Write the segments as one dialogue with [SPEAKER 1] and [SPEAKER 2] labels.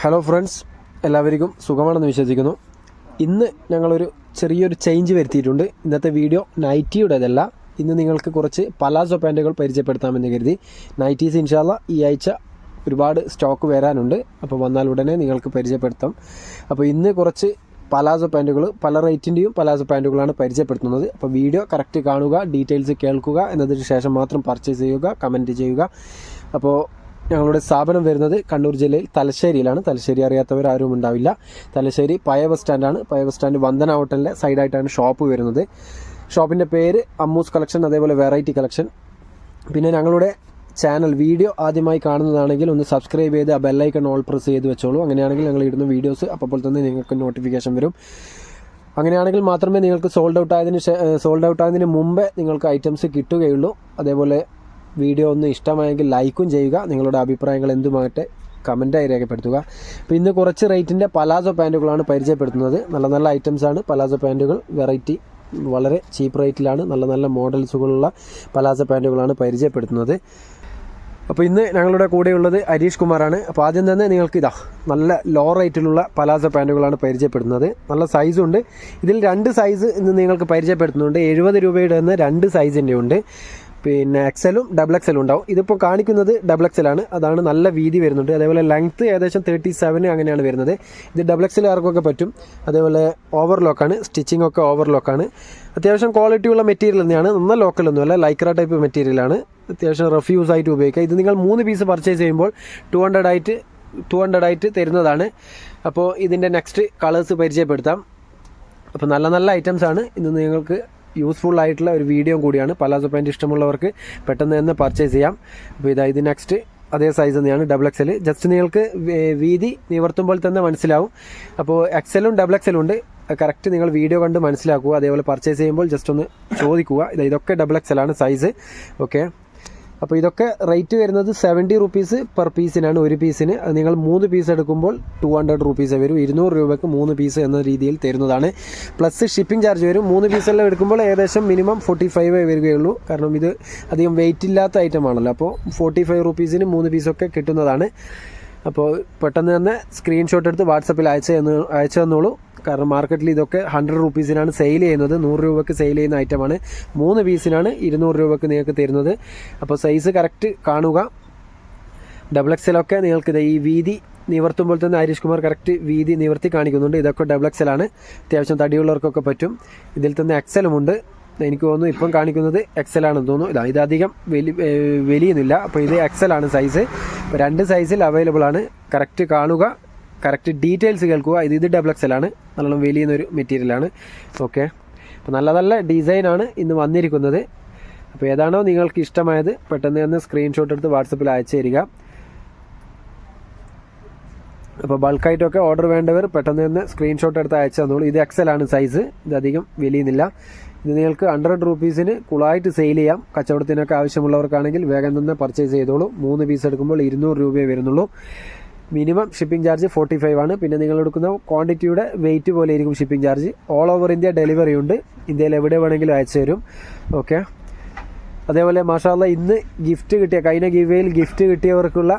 [SPEAKER 1] Hello friends എല്ലാവർക്കും സുഖമാണെന്ന് വിശ്വസിക്കുന്നു. ഇന്ന് ഞങ്ങളൊരു ചെറിയൊരു ചേഞ്ച് വരുത്തിയിട്ടുണ്ട്. ഇന്നത്തെ വീഡിയോ നൈറ്റിയുടേതല്ല ഇന്ന് നിങ്ങൾക്ക് കുറച്ച് പലാസോ പാന്റുകൾ പരിചയപ്പെടുത്താമെന്ന് കരുതി. നൈറ്റീസ് ഇൻഷാല്ല ഈ ആഴ്ച ഒരുപാട് സ്റ്റോക്ക് വരാനുണ്ട്. അപ്പോൾ വന്നാൽ ഉടനെ നിങ്ങൾക്ക് പരിചയപ്പെടുത്താം. അപ്പോൾ ഇന്ന് കുറച്ച് പലാസോ പാന്റുകൾ പല റേറ്റിന്റെയും പലാസോ പാന്റുകളാണ് പരിചയപ്പെടുത്തുന്നത്. അപ്പോൾ വീഡിയോ കറക്റ്റ് കാണുക ഡീറ്റെയിൽസ് കേൾക്കുക എന്നതിന് ശേഷം മാത്രം പർച്ചേസ് ചെയ്യുക കമന്റ് ചെയ്യുക. അപ്പോൾ ഞങ്ങളുടെ സ്ഥാപനം വരുന്നത് കണ്ണൂർ ജില്ലയിൽ തലശ്ശേരിയിലാണ്. തലശ്ശേരി അറിയാത്തവർ ആരും ഉണ്ടാവില്ല. തലശ്ശേരി പഴയ ബസ് സ്റ്റാൻഡാണ് പഴയ ബസ് സ്റ്റാൻഡ് വന്ദന ഹോട്ടലിന്റെ സൈഡായിട്ടാണ് ഷോപ്പ് വരുന്നത്. ഷോപ്പിന്റെ പേര് അമ്മൂസ് കളക്ഷൻ അതേപോലെ വെറൈറ്റി കളക്ഷൻ. പിന്നെ ഞങ്ങളുടെ ചാനൽ വീഡിയോ ആദ്യമായി കാണുന്നതാണെങ്കിൽ ഒന്ന് സബ്സ്ക്രൈബ് ചെയ്ത് ആ ബെല്ലൈക്കൺ ഓൾ പ്രസ് ചെയ്ത് വെച്ചോളൂ. അങ്ങനെയാണെങ്കിൽ ഞങ്ങൾ ഇടുന്ന വീഡിയോസ് അപ്പോൾ തന്നെ നിങ്ങൾക്ക് നോട്ടിഫിക്കേഷൻ വരും. അങ്ങനെയാണെങ്കിൽ മാത്രമേ നിങ്ങൾക്ക് സോൾഡ് ഔട്ട് ആയതിന് സോൾഡ് ഔട്ട് ആയതിന് മുമ്പേ നിങ്ങൾക്ക് ഐറ്റംസ് കിട്ടുകയുള്ളൂ. അതേപോലെ വീഡിയോ ഒന്ന് ഇഷ്ടമായെങ്കിൽ ലൈക്കും ചെയ്യുക. നിങ്ങളുടെ അഭിപ്രായങ്ങൾ എന്തുമാകട്ടെ കമന്റായി രേഖപ്പെടുത്തുക. അപ്പോൾ ഇന്ന് കുറച്ച് റേറ്റിന്റെ പലാസോ പാന്റുകളാണ് പരിചയപ്പെടുത്തുന്നത്. നല്ല നല്ല ഐറ്റംസാണ് പലാസോ പാന്റുകൾ വെറൈറ്റി വളരെ ചീപ്പ് റേറ്റിലാണ് നല്ല നല്ല മോഡൽസുകളുള്ള പലാസോ പാന്റുകളാണ് പരിചയപ്പെടുത്തുന്നത്. അപ്പോൾ ഇന്ന് ഞങ്ങളുടെ കൂടെയുള്ളത് ഹരീഷ് കുമാറാണ്. അപ്പോൾ ആദ്യം തന്നെ നിങ്ങൾക്ക് ഇതാ നല്ല ലോ റേറ്റിലുള്ള പലാസോ പാന്റുകളാണ് പരിചയപ്പെടുത്തുന്നത്. നല്ല സൈസുണ്ട് ഇതിൽ രണ്ട് സൈസ് ഇന്ന് നിങ്ങൾക്ക് പരിചയപ്പെടുത്തുന്നുണ്ട്. എഴുപത് രൂപയുടെ തന്നെ രണ്ട് സൈസിന്റെ ഉണ്ട്. പിന്നെ എക്സലും ഡബിൾ എക്സലും ഉണ്ടാവും. ഇതിപ്പോൾ കാണിക്കുന്നത് ഡബിൾ എക്സലാണ് അതാണ് നല്ല വീതി വരുന്നുണ്ട്. അതേപോലെ ലെങ്ത്ത് ഏകദേശം തേർട്ടി സെവൻ അങ്ങനെയാണ് വരുന്നത്. ഇത് ഡബിൾ എക്സൽ ആർക്കൊക്കെ പറ്റും? അതേപോലെ ഓവർലോക്കാണ് സ്റ്റിച്ചിങ് ഒക്കെ ഓവർലോക്കാണ് അത്യാവശ്യം ക്വാളിറ്റി ഉള്ള മെറ്റീരിയൽ തന്നെയാണ്. നന്ന ലോക്കലൊന്നുമല്ല ലൈക്ര ടൈപ്പ് മെറ്റീരിയലാണ് അത്യാവശ്യം റഫ് യൂസ് ആയിട്ട് ഉപയോഗിക്കുക ഇത് നിങ്ങൾ മൂന്ന് പീസ് പർച്ചേസ് ചെയ്യുമ്പോൾ ടു ഹൺഡ്രഡ് ആയിട്ട് ടു ഹൺഡ്രഡ് ആയിട്ട് തരുന്നതാണ്. അപ്പോൾ ഇതിന്റെ നെക്സ്റ്റ് കളേഴ്സ് പരിചയപ്പെടുത്താം. അപ്പോൾ നല്ല നല്ല ഐറ്റംസ് ആണ്. ഇന്ന് നിങ്ങൾക്ക് യൂസ്ഫുൾ ആയിട്ടുള്ള ഒരു വീഡിയോ കൂടിയാണ്. പലാസോ പാന്റ് ഇഷ്ടമുള്ളവർക്ക് പെട്ടെന്ന് തന്നെ പർച്ചേസ് ചെയ്യാം. അപ്പോൾ ഇതാ ഇത് നെക്സ്റ്റ് അതേ സൈസ് തന്നെയാണ് ഡബിൾ എക്സൽ ജസ്റ്റ് നിങ്ങൾക്ക് വീതി നിവർത്തുമ്പോൾ തന്നെ മനസ്സിലാവും. അപ്പോൾ എക്സലും ഡബിൾ എക്സലും ഉണ്ട്. കറക്റ്റ് നിങ്ങൾ വീഡിയോ കണ്ട് മനസ്സിലാക്കുക. അതേപോലെ പർച്ചേസ് ചെയ്യുമ്പോൾ ജസ്റ്റ് ഒന്ന് ചോദിക്കുക. ഇത് ഇതൊക്കെ ഡബിൾ എക്സലാണ് സൈസ് ഓക്കെ അപ്പോൾ ഇതൊക്കെ റേറ്റ് വരുന്നത് സെവന്റി റുപ്പീസ് പെർ പീസിനാണ് ഒരു പീസിന് നിങ്ങൾ മൂന്ന് പീസ് എടുക്കുമ്പോൾ ടു ഹൺഡ്രഡ് റുപ്പീസ് വരും. ഇരുന്നൂറ് രൂപയ്ക്ക് മൂന്ന് പീസ് എന്ന രീതിയിൽ തരുന്നതാണ്. പ്ലസ് ഷിപ്പിംഗ് ചാർജ് വരും. മൂന്ന് പീസെല്ലാം എടുക്കുമ്പോൾ ഏകദേശം മിനിമം ഫോർട്ടി ഫൈവ് വരികയുള്ളൂ. കാരണം ഇത് അധികം വെയിറ്റ് ഇല്ലാത്ത ഐറ്റം ആണല്ലോ. അപ്പോൾ ഫോർട്ടി ഫൈവ് റുപ്പീസിന് മൂന്ന് പീസൊക്കെ കിട്ടുന്നതാണ്. അപ്പോൾ പെട്ടെന്ന് തന്നെ സ്ക്രീൻഷോട്ട് എടുത്ത് വാട്സപ്പിൽ അയച്ചു തന്നു അയച്ചു തന്നോളൂ. കാരണം മാർക്കറ്റിൽ ഇതൊക്കെ ഹൺഡ്രഡ് റുപ്പീസിനാണ് സെയിൽ ചെയ്യുന്നത്. നൂറ് രൂപയ്ക്ക് സെയിൽ ചെയ്യുന്ന ഐറ്റമാണ് മൂന്ന് പീസിനാണ് ഇരുന്നൂറ് രൂപയ്ക്ക് നിങ്ങൾക്ക് തരുന്നത്. അപ്പോൾ സൈസ് കറക്റ്റ് കാണുക. ഡബിൾ എക്സലൊക്കെ നിങ്ങൾക്ക് ഈ വീതി നിവർത്തുമ്പോൾ തന്നെ ഹരീഷ് കുമാർ കറക്റ്റ് വീതി നിവർത്തി കാണിക്കുന്നുണ്ട്. ഇതൊക്കെ ഡബിൾ എക്സലാണ് അത്യാവശ്യം തടിയുള്ളവർക്കൊക്കെ പറ്റും. ഇതിൽ തന്നെ എക്സലുമുണ്ട് എനിക്ക് തോന്നുന്നു ഇപ്പം കാണിക്കുന്നത് എക്സൽ ആണെന്ന് തോന്നുന്നു. ഇതാ ഇതധികം വലി വലിയൊന്നുമില്ല അപ്പോൾ ഇത് എക്സൽ ആണ് സൈസ് അപ്പോൾ രണ്ട് സൈസിൽ അവൈലബിൾ ആണ്. കറക്റ്റ് കാണുക. കറക്റ്റ് ഡീറ്റെയിൽസ് കേൾക്കുക. ഇത് ഇത് ഡബിൾ എക്സൽ ആണ്. നല്ലോണം മെറ്റീരിയൽ ആണ്. ഓക്കെ അപ്പോൾ നല്ല നല്ല ഡിസൈനാണ് ഇന്ന് വന്നിരിക്കുന്നത്. അപ്പോൾ ഏതാണോ നിങ്ങൾക്ക് ഇഷ്ടമായത് പെട്ടെന്ന് തന്നെ സ്ക്രീൻഷോട്ട് എടുത്ത് വാട്സപ്പിൽ അയച്ചു തരിക. അപ്പോൾ ബൾക്കായിട്ടൊക്കെ ഓർഡർ വേണ്ടവർ പെട്ടെന്ന് തന്നെ സ്ക്രീൻഷോട്ട് എടുത്ത് അയച്ചു തന്നോളൂ ഇത് എക്സൽ ആണ് സൈസ് ഇത് അധികം വലിയുന്നില്ല. ഇത് നിങ്ങൾക്ക് ഹൺഡ്രഡ് റുപ്പീസിന് കുളായിട്ട് സെയിൽ ചെയ്യാം. കച്ചവടത്തിനൊക്കെ ആവശ്യമുള്ളവർക്കാണെങ്കിൽ വേഗം തന്നെ പർച്ചേസ് ചെയ്തോളൂ. മൂന്ന് പീസ് എടുക്കുമ്പോൾ ഇരുന്നൂറ് രൂപയെ വരുന്നുള്ളൂ. Minimum shipping charge forty five ആണ്. പിന്നെ നിങ്ങൾ എടുക്കുന്ന ക്വാണ്ടിറ്റിയുടെ വെയിറ്റ് പോലെ ആയിരിക്കും shipping charge all over India delivery ഉണ്ട്. ഇന്ത്യയിൽ എവിടെ വേണമെങ്കിലും അയച്ചു തരും. ഓക്കെ അതേപോലെ മാഷാല്ല ഇന്ന് ഗിഫ്റ്റ് കിട്ടിയ കഴിഞ്ഞ ഗിവേയിൽ ഗിഫ്റ്റ് കിട്ടിയവർക്കുള്ള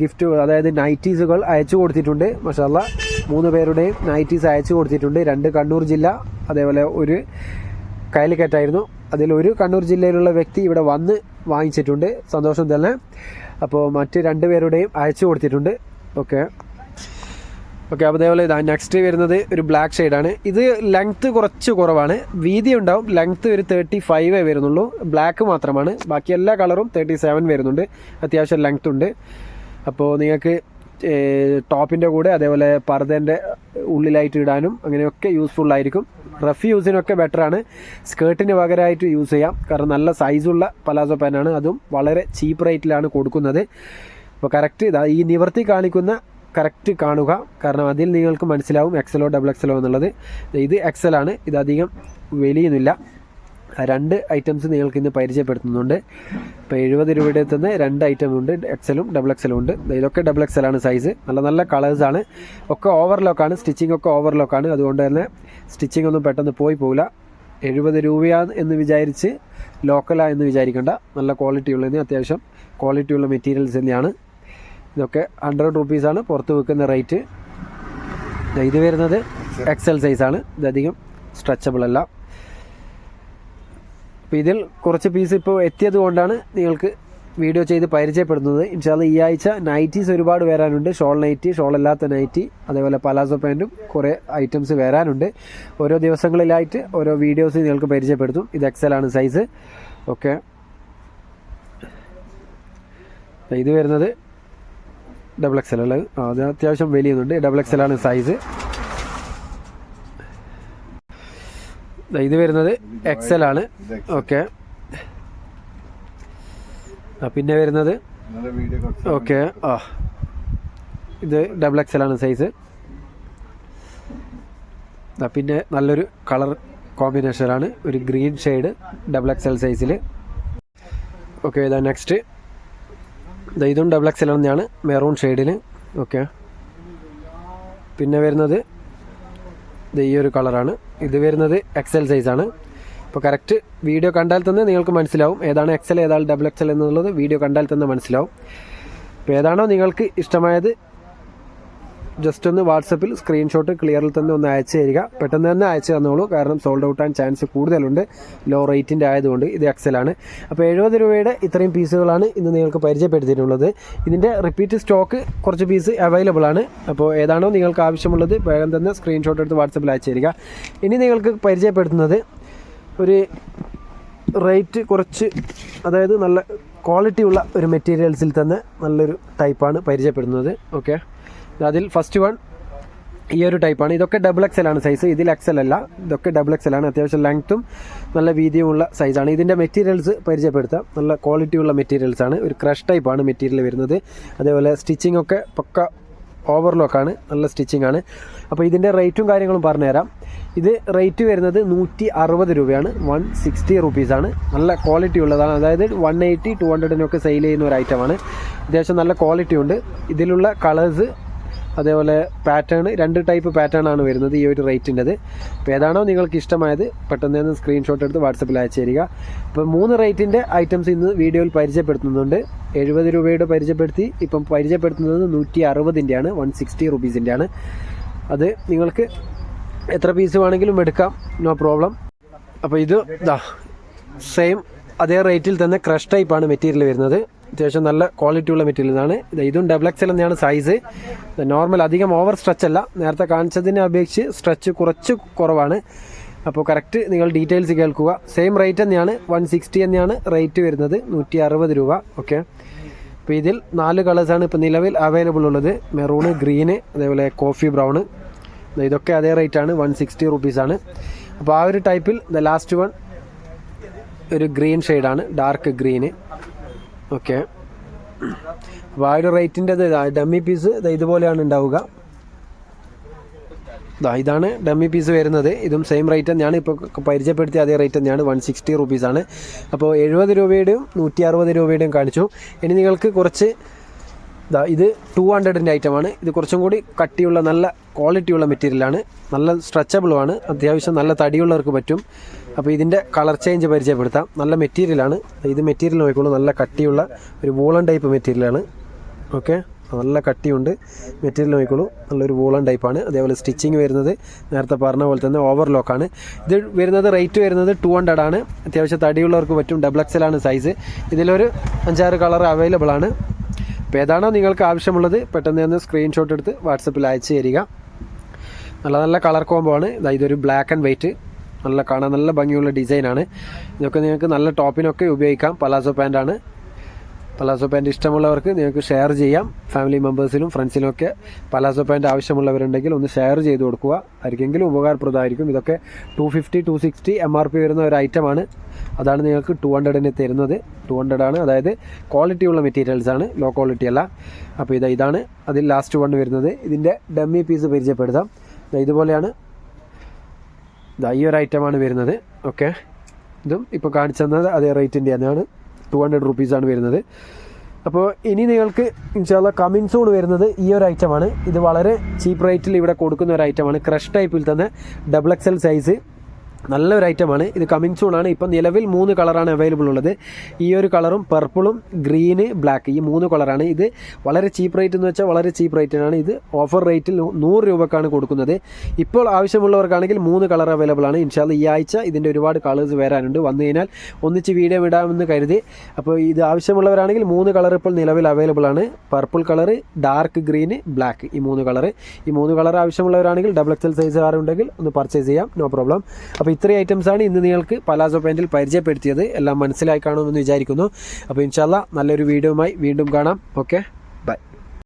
[SPEAKER 1] ഗിഫ്റ്റ് അതായത് നൈറ്റീസുകൾ അയച്ചു കൊടുത്തിട്ടുണ്ട്. മഷാല്ല മൂന്ന് പേരുടെയും നൈറ്റീസ് അയച്ചു കൊടുത്തിട്ടുണ്ട്. രണ്ട് കണ്ണൂർ ജില്ല അതേപോലെ ഒരു കയലിക്കറ്റായിരുന്നു. ഒരു കണ്ണൂർ ജില്ലയിലുള്ള വ്യക്തി ഇവിടെ വന്ന് വാങ്ങിച്ചിട്ടുണ്ട്. സന്തോഷം തന്നെ. അപ്പോൾ മറ്റ് രണ്ട് പേരുടെയും അയച്ചു കൊടുത്തിട്ടുണ്ട്. ഓക്കെ. ഓക്കെ അപ്പോൾ അതേപോലെ ഇതാ നെക്സ്റ്റ് വരുന്നത് ഒരു ബ്ലാക്ക് ഷെയ്ഡാണ് ഇത് ലെങ്ത്ത് കുറച്ച് കുറവാണ്. വീതി ഉണ്ടാവും ലെങ്ത്ത് ഒരു തേർട്ടി ഫൈവേ വരുന്നുള്ളൂ. ബ്ലാക്ക് മാത്രമാണ്. ബാക്കി എല്ലാ കളറും തേർട്ടി സെവൻ വരുന്നുണ്ട്. അത്യാവശ്യം ലെങ്ത്ത് ഉണ്ട്. അപ്പോൾ നിങ്ങൾക്ക് ടോപ്പിന്റെ കൂടെ അതേപോലെ പർദ്ദേന്റെ ഉള്ളിലായിട്ട് ഇടാനും അങ്ങനെയൊക്കെ യൂസ്ഫുൾ ആയിരിക്കും. റഫ് യൂസിനൊക്കെ ബെറ്ററാണ് സ്കേർട്ടിന് പകരമായിട്ട് യൂസ് ചെയ്യാം. കാരണം നല്ല സൈസുള്ള പലാസോ പാനാണ് അതും വളരെ ചീപ്പ് റേറ്റിലാണ് കൊടുക്കുന്നത്. അപ്പോൾ കറക്റ്റ് ഇതാ ഈ നിവർത്തി കാണിക്കുന്ന കറക്റ്റ് കാണുക. കാരണം അതിൽ നിങ്ങൾക്ക് മനസ്സിലാവും എക്സലോ ഡബിൾ എക്സലോ എന്നുള്ളത്. ഇത് എക്സലാണ് ഇത് അധികം വലിയൊന്നുമില്ല. രണ്ട് ഐറ്റംസ് നിങ്ങൾക്ക് ഇന്ന് പരിചയപ്പെടുത്തുന്നുണ്ട്. ഇപ്പോൾ എഴുപത് രൂപയുടെ തന്നെ രണ്ട് ഐറ്റം ഉണ്ട്. എക്സലും ഡബിൾ എക്സലും ഉണ്ട്. ഇതൊക്കെ ഡബിൾ എക്സലാണ് സൈസ് നല്ല നല്ല കളേഴ്സാണ് ഒക്കെ ഓവർലോക്കാണ് സ്റ്റിച്ചിങ് ഒക്കെ ഓവർലോക്കാണ് അതുകൊണ്ട് തന്നെ സ്റ്റിച്ചിങ് ഒന്നും പെട്ടെന്ന് പോയി പോകില്ല എഴുപത് രൂപയാണ് എന്ന് വിചാരിച്ച് ലോക്കലാണെന്ന് വിചാരിക്കേണ്ട. നല്ല ക്വാളിറ്റി ഉള്ളതിന് അത്യാവശ്യം ക്വാളിറ്റി ഉള്ള മെറ്റീരിയൽസ് തന്നെയാണ്. ഇതൊക്കെ ഹൺഡ്രഡ് റുപ്പീസാണ് പുറത്ത് വിൽക്കുന്ന റേറ്റ് ഇത് വരുന്നത് എക്സൽ സൈസാണ് ഇതധികം സ്ട്രെച്ചബിൾ അല്ല. അപ്പോൾ ഇതിൽ കുറച്ച് പീസ് ഇപ്പോൾ എത്തിയത് കൊണ്ടാണ് നിങ്ങൾക്ക് വീഡിയോ ചെയ്ത് പരിചയപ്പെടുന്നത്. ഇൻഷാൽ ഈ ആഴ്ച നൈറ്റീസ് ഒരുപാട് വരാനുണ്ട്. ഷോൾ നൈറ്റി ഷോൾ അല്ലാത്ത നൈറ്റി അതേപോലെ പലാസോ പാന്റും കുറേ ഐറ്റംസ് വരാനുണ്ട്. ഓരോ ദിവസങ്ങളിലായിട്ട് ഓരോ വീഡിയോസ് നിങ്ങൾക്ക് പരിചയപ്പെടുത്തും. ഇത് എക്സൽ ആണ് സൈസ് ഓക്കെ ഇത് വരുന്നത് ഡബിൾ എക്സൽ ഉള്ളത് ആ, അത് അത്യാവശ്യം വലിയുന്നുണ്ട്. ഡബിൾ എക്സൽ ആണ് സൈസ് ഇത് വരുന്നത് എക്സൽ ആണ്. ഓക്കെ പിന്നെ വരുന്നത് ഓക്കെ ആ. ഇത് ഡബിൾ എക്സൽ ആണ് സൈസ് പിന്നെ നല്ലൊരു കളർ കോമ്പിനേഷനാണ് ഒരു ഗ്രീൻ ഷെയ്ഡ് ഡബിൾ എക്സൽ സൈസിൽ ഓക്കെ ഇതാ നെക്സ്റ്റ് ഇതാ ഡബിൾ എക്സൽ തന്നെയാണ് മെറൂൺ ഷെയ്ഡിൽ ഓക്കെ പിന്നെ വരുന്നത് ഈ ഒരു കളറാണ് ഇത് വരുന്നത് എക്സൽ സൈസാണ് ഇപ്പോൾ കറക്റ്റ് വീഡിയോ കണ്ടാൽ തന്നെ നിങ്ങൾക്ക് മനസ്സിലാവും. ഏതാണ് എക്സൽ ഏതാണ് ഡബിൾ എക്സൽ എന്നുള്ളത് വീഡിയോ കണ്ടാൽ തന്നെ മനസ്സിലാവും. അപ്പോൾ ഏതാണോ നിങ്ങൾക്ക് ഇഷ്ടമായത് ജസ്റ്റ് ഒന്ന് വാട്സപ്പിൽ സ്ക്രീൻഷോട്ട് ക്ലിയറിൽ തന്നെ ഒന്ന് അയച്ചു തരിക. പെട്ടെന്ന് തന്നെ അയച്ചു തന്നോളൂ. കാരണം സോൾഡ് ഔട്ട് ആൻഡ് ചാൻസ് കൂടുതലുണ്ട്. ലോ റേറ്റിന്റെ ആയതുകൊണ്ട് ഇത് എക്സലാണ് അപ്പോൾ എഴുപത് രൂപയുടെ ഇത്രയും പീസുകളാണ് ഇന്ന് നിങ്ങൾക്ക് പരിചയപ്പെടുത്തിയിട്ടുള്ളത്. ഇതിന്റെ റിപ്പീറ്റ് സ്റ്റോക്ക് കുറച്ച് പീസ് അവൈലബിൾ ആണ്. അപ്പോൾ ഏതാണോ നിങ്ങൾക്ക് ആവശ്യമുള്ളത് വേഗം തന്നെ സ്ക്രീൻഷോട്ട് എടുത്ത് വാട്സപ്പിൽ അയച്ചു തരിക. ഇനി നിങ്ങൾക്ക് പരിചയപ്പെടുത്തുന്നത് ഒരു റേറ്റ് കുറച്ച് അതായത് നല്ല ക്വാളിറ്റി ഉള്ള ഒരു മെറ്റീരിയൽസിൽ തന്നെ നല്ലൊരു ടൈപ്പാണ് പരിചയപ്പെടുന്നത്. ഓക്കെ അതിൽ ഫസ്റ്റ് വൺ ഈ ഒരു ടൈപ്പാണ് ഇതൊക്കെ ഡബിൾ എക്സൽ ആണ് സൈസ് ഇതിൽ എക്സൽ അല്ല. ഇതൊക്കെ ഡബിൾ എക്സൽ ആണ്. അത്യാവശ്യം ലെങ്ത്തും നല്ല വീതിയുമുള്ള സൈസാണ് ഇതിന്റെ മെറ്റീരിയൽസ് പരിചയപ്പെടുത്താം. നല്ല ക്വാളിറ്റി ഉള്ള മെറ്റീരിയൽസ് ആണ്. ഒരു ക്രഷ് ടൈപ്പാണ് മെറ്റീരിയൽ വരുന്നത്. അതേപോലെ സ്റ്റിച്ചിങ് ഒക്കെ പക്ക ഓവർലോക്കാണ് നല്ല സ്റ്റിച്ചിങ് ആണ്. അപ്പോൾ ഇതിന്റെ റേറ്റും കാര്യങ്ങളും പറഞ്ഞുതരാം. ഇത് റേറ്റ് വരുന്നത് നൂറ്റി അറുപത് രൂപയാണ് വൺ സിക്സ്റ്റി റുപ്പീസാണ് നല്ല ക്വാളിറ്റി ഉള്ളതാണ്. അതായത് വൺ എയ്റ്റി ടു ഹൺഡ്രഡിനൊക്കെ സെയിൽ ചെയ്യുന്ന ഒരു ഐറ്റമാണ് അത്യാവശ്യം നല്ല ക്വാളിറ്റി ഉണ്ട്. ഇതിലുള്ള കളേഴ്സ് അതേപോലെ പാറ്റേൺ രണ്ട് ടൈപ്പ് പാറ്റേൺ ആണ് വരുന്നത് ഈ ഒരു റേറ്റിന്റെത് അപ്പോൾ ഏതാണോ നിങ്ങൾക്ക് ഇഷ്ടമായത് പെട്ടെന്ന് തന്നെ സ്ക്രീൻഷോട്ട് എടുത്ത് വാട്സപ്പിൽ അയച്ചു തരിക. അപ്പോൾ മൂന്ന് റേറ്റിന്റെ ഐറ്റംസ് ഇന്ന് വീഡിയോയിൽ പരിചയപ്പെടുത്തുന്നുണ്ട്. എഴുപത് രൂപയുടെ പരിചയപ്പെടുത്തി ഇപ്പം പരിചയപ്പെടുത്തുന്നത് നൂറ്റി അറുപതിന്റെയാണ് വൺ സിക്സ്റ്റി റുപ്പീസിന്റെയാണ് അത് നിങ്ങൾക്ക് എത്ര പീസ് വേണമെങ്കിലും എടുക്കാം നോ പ്രോബ്ലം അപ്പോൾ ഇത് സെയിം അതേ റേറ്റിൽ തന്നെ ക്രഷ് ടൈപ്പാണ് മെറ്റീരിയൽ വരുന്നത്. അത്യാവശ്യം നല്ല ക്വാളിറ്റി ഉള്ള മെറ്റീരിയലാണ് ഇതും ഡബിൾ എക്സൽ തന്നെയാണ് സൈസ് നോർമൽ അധികം ഓവർ സ്ട്രെച്ച് അല്ല. നേരത്തെ കാണിച്ചതിനെ അപേക്ഷിച്ച് സ്ട്രെച്ച് കുറച്ച് കുറവാണ്. അപ്പോൾ കറക്റ്റ് നിങ്ങൾ ഡീറ്റെയിൽസ് കേൾക്കുക. സെയിം റേറ്റ് തന്നെയാണ്. വൺ സിക്സ്റ്റി തന്നെയാണ് റേറ്റ് വരുന്നത്. നൂറ്റി അറുപത് രൂപ. ഓക്കെ അപ്പോൾ ഇതിൽ നാല് കളേഴ്സാണ് ഇപ്പോൾ നിലവിൽ അവൈലബിൾ ഉള്ളത്. മെറൂണ് ഗ്രീന് അതേപോലെ കോഫി ബ്രൗണ് ഇതൊക്കെ അതേ റേറ്റാണ് വൺ സിക്സ്റ്റി റുപ്പീസാണ് അപ്പോൾ ആ ഒരു ടൈപ്പിൽ ദ ലാസ്റ്റ് വൺ ഒരു ഗ്രീൻ ഷെയ്ഡാണ് ഡാർക്ക് ഗ്രീന് ഓക്കെ. അപ്പോൾ ആ ഒരു റേറ്റിന്റെത് ഡമ്മി പീസ് ഇതുപോലെയാണ് ഉണ്ടാവുക. ഇതാണ് ഡമ്മി പീസ് വരുന്നത്. ഇതും സെയിം റേറ്റ് തന്നെയാണ്. ഇപ്പോൾ പരിചയപ്പെടുത്തിയ അതേ റേറ്റ് തന്നെയാണ്. വൺ സിക്സ്റ്റി റുപ്പീസാണ്. അപ്പോൾ എഴുപത് രൂപയുടെയും നൂറ്റി അറുപത് രൂപയുടെയും കാണിച്ചു. ഇനി നിങ്ങൾക്ക് കുറച്ച് ദാ ഇത് ടു ഹൺഡ്രഡിന്റെ ഐറ്റമാണ്. ഇത് കുറച്ചും കൂടി കട്ടിയുള്ള നല്ല ക്വാളിറ്റിയുള്ള മെറ്റീരിയലാണ്. നല്ല സ്ട്രെച്ചബിളുമാണ്. അത്യാവശ്യം നല്ല തടിയുള്ളവർക്ക് പറ്റും. അപ്പോൾ ഇതിന്റെ കളർ ചേഞ്ച് പരിചയപ്പെടുത്താം. നല്ല മെറ്റീരിയലാണ് ഇത് മെറ്റീരിയൽ നോക്കിക്കോളൂ. നല്ല കട്ടിയുള്ള ഒരു വൂളൻ ടൈപ്പ് മെറ്റീരിയലാണ് ഓക്കെ നല്ല കട്ടിയുണ്ട്. മെറ്റീരിയൽ നോക്കിക്കോളൂ. നല്ലൊരു വൂളൻ ടൈപ്പാണ് അതേപോലെ സ്റ്റിച്ചിങ് വരുന്നത് നേരത്തെ പറഞ്ഞ പോലെ തന്നെ ഓവർലോക്കാണ് ഇത് വരുന്നത് റേറ്റ് വരുന്നത് ടു ഹൺഡ്രഡ് ആണ്. അത്യാവശ്യം തടിയുള്ളവർക്ക് പറ്റും. ഡബിൾ എക്സലാണ് സൈസ് ഇതിലൊരു അഞ്ചാറ് കളർ അവൈലബിൾ ആണ്. അപ്പോൾ ഏതാണോ നിങ്ങൾക്ക് ആവശ്യമുള്ളത് പെട്ടെന്ന് തന്നെ സ്ക്രീൻഷോട്ട് എടുത്ത് വാട്സപ്പിൽ അയച്ചു തരിക. നല്ല നല്ല കളർ കോംബോ ആണ്. ഇതാ ഇതൊരു ബ്ലാക്ക് ആൻഡ് വൈറ്റ് നല്ല കാണാൻ നല്ല ഭംഗിയുള്ള ഡിസൈനാണ്. ഇതൊക്കെ നിങ്ങൾക്ക് നല്ല ടോപ്പിനൊക്കെ ഉപയോഗിക്കാം. പലാസോ പാന്റാണ് പലാസോ പാന്റ് ഇഷ്ടമുള്ളവർക്ക് നിങ്ങൾക്ക് ഷെയർ ചെയ്യാം. ഫാമിലി മെമ്പേഴ്സിലും ഫ്രണ്ട്സിലും ഒക്കെ പലാസോ പാന്റ് ആവശ്യമുള്ളവരുണ്ടെങ്കിൽ ഒന്ന് ഷെയർ ചെയ്ത് കൊടുക്കുക. ആർക്കെങ്കിലും ഉപകാരപ്രദമായിരിക്കും. ഇതൊക്കെ two fifty two sixty M R P വരുന്ന ഒരു ഐറ്റമാണ് അതാണ് നിങ്ങൾക്ക് ടു ഹൺഡ്രഡിന് തരുന്നത്. ടു ഹൺഡ്രഡ് ആണ്. അതായത് ക്വാളിറ്റി ഉള്ള മെറ്റീരിയൽസ് ആണ്. ലോ ക്വാളിറ്റി അല്ല. അപ്പോൾ ഇതാ ഇതാണ്. അതിൽ ലാസ്റ്റ് വൺ വരുന്നത്. ഇതിന്റെ ഡമ്മി പീസ് പരിചയപ്പെടുത്താം. ഇതുപോലെയാണ്. ദാ ഈ ഒരു ഐറ്റമാണ് വരുന്നത്. ഓക്കെ ഇതും ഇപ്പോൾ കാണിച്ചു തന്നത് അതേ റേറ്റിന്റെ തന്നെയാണ്. ടു ഹൺഡ്രഡ് റുപ്പീസാണ് വരുന്നത്. അപ്പോൾ ഇനി നിങ്ങൾക്ക് ഇൻഷാല്ല കമ്മിങ് സൂൺ വരുന്നത് ഈ ഒരു ഐറ്റമാണ് ഇത് വളരെ ചീപ്പ് റേറ്റിൽ ഇവിടെ കൊടുക്കുന്ന ഒരു ഐറ്റമാണ് ക്രഷ് ടൈപ്പിൽ തന്നെ ഡബിൾ എക്സൽ സൈസ് നല്ലൊരു ഐറ്റമാണ് ഇത് കമ്മിങ് സൂൺ ആണ്. ഇപ്പം നിലവിൽ മൂന്ന് കളറാണ് അവൈലബിൾ ഉള്ളത്. ഈ ഒരു കളറും പർപ്പിളും ഗ്രീന് ബ്ലാക്ക് ഈ മൂന്ന് കളറാണ് ഇത് വളരെ ചീപ്പ് റേറ്റ് എന്ന് വെച്ചാൽ വളരെ ചീപ്പ് റേറ്റിനാണ് ഇത് ഓഫർ റേറ്റിൽ നൂറ് രൂപക്കാണ് കൊടുക്കുന്നത്. ഇപ്പോൾ ആവശ്യമുള്ളവർക്കാണെങ്കിൽ മൂന്ന് കളർ അവൈലബിൾ ആണ്. ഇൻഷാല്ല ഈ ആഴ്ച ഇതിന്റെ ഒരുപാട് കളേഴ്സ് വരാനുണ്ട്. വന്നു കഴിഞ്ഞാൽ ഒന്നിച്ച് വീഡിയോ ഇടാമെന്ന് കരുതി. അപ്പോൾ ഇത് ആവശ്യമുള്ളവരാണെങ്കിൽ മൂന്ന് കളർ ഇപ്പോൾ നിലവിൽ അവൈലബിൾ ആണ്. Purple colour dark green black ഈ മൂന്ന് കളർ ഈ മൂന്ന് കളർ ആവശ്യമുള്ളവരാണെങ്കിൽ ഡബിൾ എക്സൽ സൈസ് കാർ ഒന്ന് പർച്ചേസ് ചെയ്യാം. നോ പ്രോബ്ലം അപ്പോൾ ഇത്രയും ഐറ്റംസ് ആണ് ഇന്ന് നിങ്ങൾക്ക് പലാസോ പാന്റിൽ പരിചയപ്പെടുത്തിയത്. എല്ലാം മനസ്സിലായി കാണുമെന്ന് വിചാരിക്കുന്നു. അപ്പോൾ ഇൻഷാല്ല നല്ലൊരു വീഡിയോയുമായി വീണ്ടും കാണാം. ഓക്കെ